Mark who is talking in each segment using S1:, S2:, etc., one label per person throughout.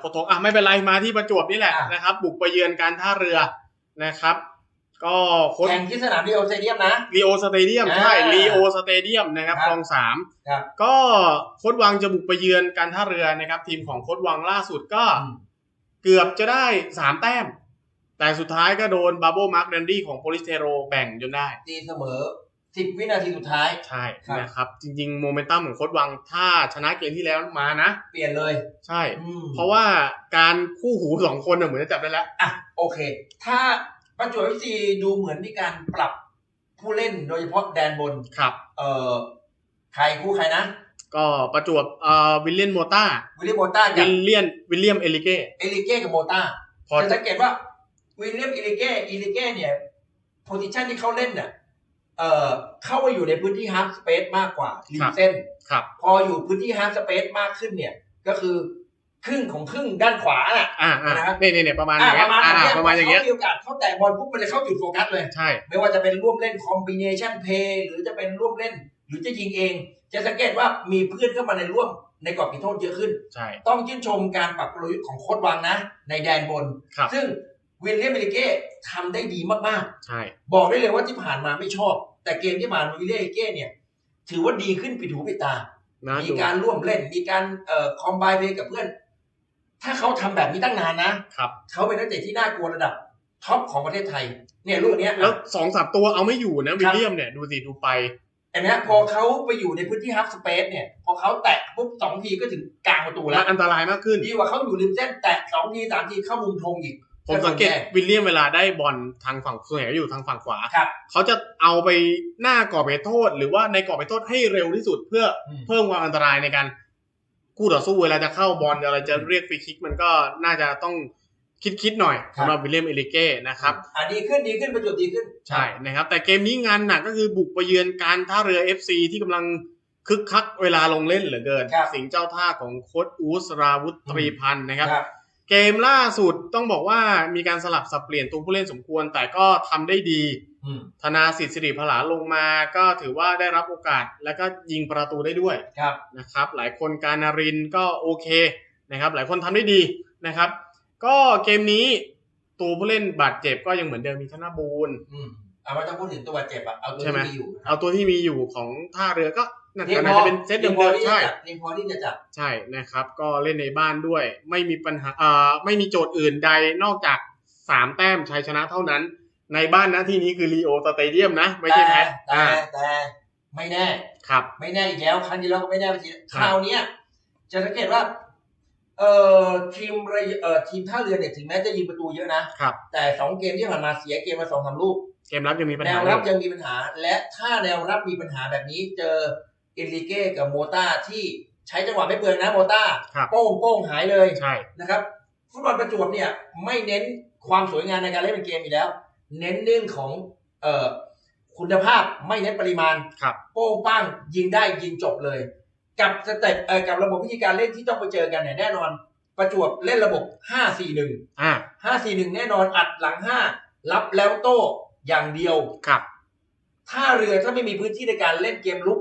S1: โคทงอะไม่เป็นไรมาที่ประจวบนี่แหละ
S2: อะ
S1: นะครับ บุกไปเยือนการท่าเรือนะครับ ก็โค้ช
S2: แข่งที่สนามดีโอสเตเดียมนะ
S1: ลีโอสเตเดียม
S2: อ่า
S1: ใช่ลีโอสเตเดียมนะครับ
S2: ครับ
S1: คลองสาม
S2: ครับ
S1: ก็โค้ดวังจะบุกไปเยือนการท่าเรือนะครับ ทีมของโค้ดวังล่าสุดก็
S2: อืม
S1: เกือบจะได้สามแต้ม แต่สุดท้ายก็โดนบาโบมาร์กแดนดี้ของโปลิสเทโรแบ่งจนได้
S2: ตีเสมอ สิบวินาทีสุดท้าย
S1: ใช่
S2: ครับ
S1: นะครับ จริงๆโมเมนตัมของโค้ดวังถ้าชนะเกมที่แล้วมานะ
S2: เปลี่ยนเลย
S1: ใช่
S2: อืม
S1: เพราะว่าการคู่หูสองคนน่ะเหมือนจะจับได้แล้ว
S2: อะ โอเค ถ้าประจวบเอฟซีดูเหมือนมีการปรับผู้เล่นโดยเฉพาะแดนบน
S1: ครับ
S2: เอ่อใครคู่ใครนะ
S1: ก็ประจวบเอ่อวิลเลียนโมต้า
S2: วิลเลียมโมต้ากั
S1: วิ
S2: บ
S1: ลเลียนวิลเลียมเอลิเก้
S2: เอลิเก้กับโมต้า
S1: พอ
S2: จะสังเกตว่าวิลเลียมเอลิเก้เอลิเก้เนี่ยโพซิชันที่เขาเล่นเนี่ย เอ่อเข้ามาอยู่ในพื้นที่ฮาร์ s สเปซมากกว่าริมเส้น
S1: ครับ
S2: พออยู่พื้นที่ฮาร์ s สเปซมากขึ้นเนี่ย ก็คือครึ่งของครึ่งด้านขวาน่ะ
S1: อ่าอ่า
S2: นะครับ
S1: เนี่ยเนี่ยเนี่ยประมาณอ
S2: อะ
S1: ย่าง
S2: ป
S1: เงี้ย
S2: ระมาณ
S1: อ่า
S2: แบบเนี้ย
S1: ประมาณอย่างเงี้ย
S2: เขามีโอกาสเขาแตะบอลปุ๊บมันจะเข้าจุดโฟกัสเลย
S1: ใช่
S2: ไม่ว่าจะเป็นร่วมเล่นคอมบิเนชันเพย์หรือจะเป็นร่วมเล่น หรือจะยิงเอง จะสังเกตว่ามีเพื่อนเข้ามาในร่วมในกรอบเขตโทษเยอะขึ้น
S1: ใช่
S2: ต้องชื่นชมการปรับกลยุทธ์ของโค้ดวังนะ ในแดนบน
S1: ครับ
S2: ซึ่งวิลเลียมเมลิเก้ทำได้ดีมาก
S1: ใช่
S2: ๆบอกได้เลยว่าที่ผ่านมาไม่ชอบ แต่เกมที่ผ่านมาวิลเลียมเมลิเก้เนี่ย ถือว่าดีขึ้นปิดหูปิดตา
S1: นะ
S2: มี
S1: ดู
S2: การร่วมเล่น มีการเอ่อคอมไบเพย์กับเพื่อน ถ้าเขาทำแบบนี้ตั้งนานนะ
S1: ครับ
S2: เขาเป็นนักเตะที่น่ากลัวระดับท็อปของประเทศไทย เนี่ยลูกเนี้ย
S1: แล้วสองสามตัวเอาไม่อยู่นะวิลเลียมเนี่ยดูสิดูไป
S2: เห็นไหมฮะพอเขาไปอยู่ในพื้นที่ฮับสเปซเนี่ย พอเขาแตะปุ๊บสองทีก็ถึงกลางประตู
S1: มั
S2: แล้ว
S1: นอันตรายมากขึ้น
S2: ดีกว่าเขาอยู่ริมเส้นแตะสองทีสามทีเข้ามุมธงอีก
S1: ผมสังเกตวิลเลียมเวลาได้บอลทางฝั่งส่วนใหญ่ก็อยู่ทางฝั่งขวา
S2: ครับ
S1: เขาจะเอาไปหน้ากรอบเขตโทษ หรือว่าในกรอบเขตโทษให้เร็วที่สุดเพื่อ
S2: อืม
S1: เพิ่มความอันตรายในการคู่ต่อสู้เวลาจะเข้าบอลอะไรจะเรียกฟรีคิกมันก็น่าจะต้องคิดคิดๆหน่อย
S2: ครับ
S1: สำหรับวิลเลียมเอลิเก้นะครับ
S2: อ่าดีขึ้นดีขึ้นประจวบดีขึ้น
S1: ใช่นะครับ แต่เกมนี้งานหนักก็คือบุกไปเยือนการท่าเรือ FC ที่กำลังคึกคักเวลาลงเล่นเหลือเกิน
S2: ครับ
S1: สิงห์เจ้าท่าของโค้ชอูสราวุธตรีพันธ์นะครับ
S2: ครับ
S1: เกมล่าสุดต้องบอกว่ามีการสลับสับเปลี่ยนตัวผู้เล่นสมควร แต่ก็ทำได้ดี
S2: อืม
S1: ธนาสิทธิ์สิริพลาลงมาก็ถือว่าได้รับโอกาสแล้วก็ยิงประตูได้ด้วย
S2: ครับ
S1: นะครับ หลายคนการนารินทร์ก็โอเคนะครับ หลายคนทำได้ดีนะครับ ก็เกมนี้ตัวผู้เล่นบาดเจ็บก็ยังเหมือนเดิมมีธนบูรณ์
S2: อืมเอาไม่ต้องพูดถึงตัวบาดเจ็บอะเอาตัว
S1: ใช่ไหม
S2: ที่มีอยู่
S1: เอาตัวที่มีอยู่ของท่าเรือก็ น่า
S2: เพียง
S1: จะ
S2: พอ
S1: เป็นเซตเดิ
S2: พียงพอ
S1: ม
S2: ที่
S1: ๆ
S2: จะ
S1: ใช่
S2: จับเพียงพอที่จะจับ
S1: ใช่นะครับ ก็เล่นในบ้านด้วย ไม่มีปัญหาเอ่อไม่มีโจทย์อื่นใดนอกจากสามแต้มชัยชนะเท่านั้น ในบ้านนะที่นี้คือรีโอสเตเดียมนะ ไม่ใช่
S2: แต่
S1: แพ้
S2: แต่
S1: อ่า
S2: แต่ไม่แน่
S1: ครับ
S2: ไม่แน่อีกแล้วครั้งที่แล้วก็ไม่แน่ไปที
S1: ครับ
S2: คราวเนี้ยจะสังเกตว่าเอ่อทีมระยเอ่อทีมท่าเรือเนี่ยถึงแม้จะยิงประตูเยอะนะ
S1: ครับ
S2: แต่สองเกมที่ผ่านมาเสียเกมมาสองสามลูก
S1: เกมรับยังมีปัญ
S2: แน
S1: หาว
S2: รับ
S1: อยู่
S2: ยังมีปัญหา และถ้าแนวรับมีปัญหาแบบนี้เจอ เอลิเก้กับโมต้าที่ใช้จังหวะไม่เปลืองนะโมต้า
S1: ครับ
S2: โป้งโป้งหายเลย
S1: ใช่
S2: นะครับฟุตบอลประจวบเนี่ยไม่เน้นความสวยงามในการเล่นเป็นเกมอยู่แล้ว เน้นเรื่องของเอ่อคุณภาพไม่เน้นปริมาณ
S1: ครับ
S2: โป้งป้างยิงได้ยิงจบเลย กับสเต็ปเอ่อกับระบบวิธีการเล่นที่ต้องไปเจอกันเนี่ยแน่นอน ประจวบเล่นระบบ 5-4-1
S1: อ่า
S2: 5-4-1 แน่นอนอัดหลัง 5 รับแล้วโต้อย่างเดียว
S1: ครับ
S2: ถ้าเรือถ้าไม่มีพื้นที่ในการเล่นเกมลุก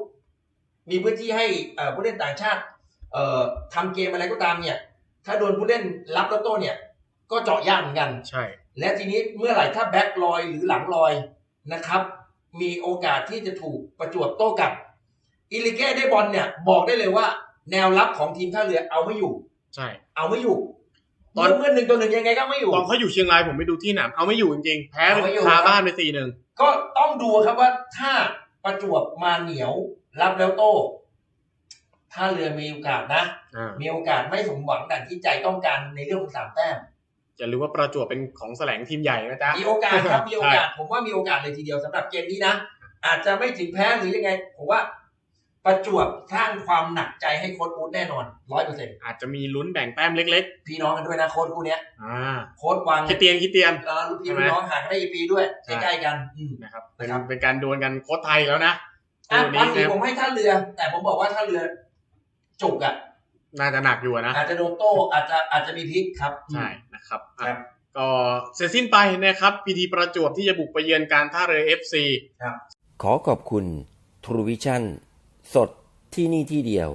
S2: มีพื้นที่ให้เอ่อผู้เล่นต่างชาติเอ่อทำเกมอะไรก็ตามเนี่ย ถ้าโดนผู้เล่นรับแล้วโต้เนี่ย ก็เจาะยากเหมือนกัน
S1: ใช่
S2: และทีนี้เมื่อไหร่ถ้าแบ็คลอยหรือหลังลอยนะครับ มีโอกาสที่จะถูกประจวบโต้กลับอิลิเก้ได้บอลเนี่ย บอกได้เลยว่า แนวรับของทีมท่าเรือเอาไม่อยู่
S1: ใช่
S2: เอาไม่อยู่
S1: ตอน
S2: เมื่อหนึ่งตัวหนึ่งยังไงก็ไม่อยู่
S1: ตอนเขาอยู่เชียงรายผมไปดูที่หนามเอาไม่อยู่จริงๆแพ้
S2: เอาไม่อยู่
S1: คาบ้านไปสี่หนึ่ง
S2: ก็ต้องดูครับว่าถ้าประจวบมาเหนียว รับแล้วโต้ท่าเรือมีโอกาสนะ
S1: อ่า
S2: มีโอกาสไม่สมหวังดังที่ใจต้องการในเรื่องของสามแต้ม
S1: จะรู้ว่าประจวบเป็นของแสลงทีมใหญ่นะจ๊ะ
S2: มีโอกาสครับมีโอกาส ผมว่ามีโอกาสเลยทีเดียวสำหรับเกมนี้นะอาจจะไม่ถึงแพ้หรือยังไง ผมว่าประจวบสร้างความหนักใจให้โค้ดอูดแน่นอนร้อยเปอร์เซ็นต์
S1: อาจจะมีลุ้นแบ่งแต้มเล็ก
S2: พี่น้องกันด้วยนะโค้ดคู่เนี้ย
S1: ๆอ่า
S2: โค้ดวัง
S1: คิดเตียนคิดเตียน
S2: เอ่อลูกพี่
S1: ใช่ไหม
S2: ลูกน้องห่างกันได้กี่ปีด้วย
S1: ใช่
S2: ใกล้ๆกันอืม
S1: นะครับเป็น
S2: นะครับ
S1: เป็นการดวลกันโค้ชไทยแล้วนะ
S2: อะ
S1: คู่
S2: บาง
S1: นี้
S2: ที
S1: นะ
S2: ผมให้ท่าเรือ แต่ผมบอกว่าท่าเรือ จุกอะ
S1: น่าจะหนักอยู่อะนะ
S2: อาจจะโดนโต้อาจจะอาจจะมีพลิกครับ
S1: ใช่นะครับอะ
S2: ครับ
S1: ก็เสร็จสิ้นไปนะครับพีทีประจวบที่จะบุกไปเยือนการท่าเรือ FC
S3: ขอขอบคุณ True Vision สดที่นี่ที่เดียว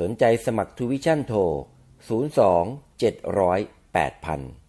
S3: สนใจสมัคร True Vision โทร 02 700 8000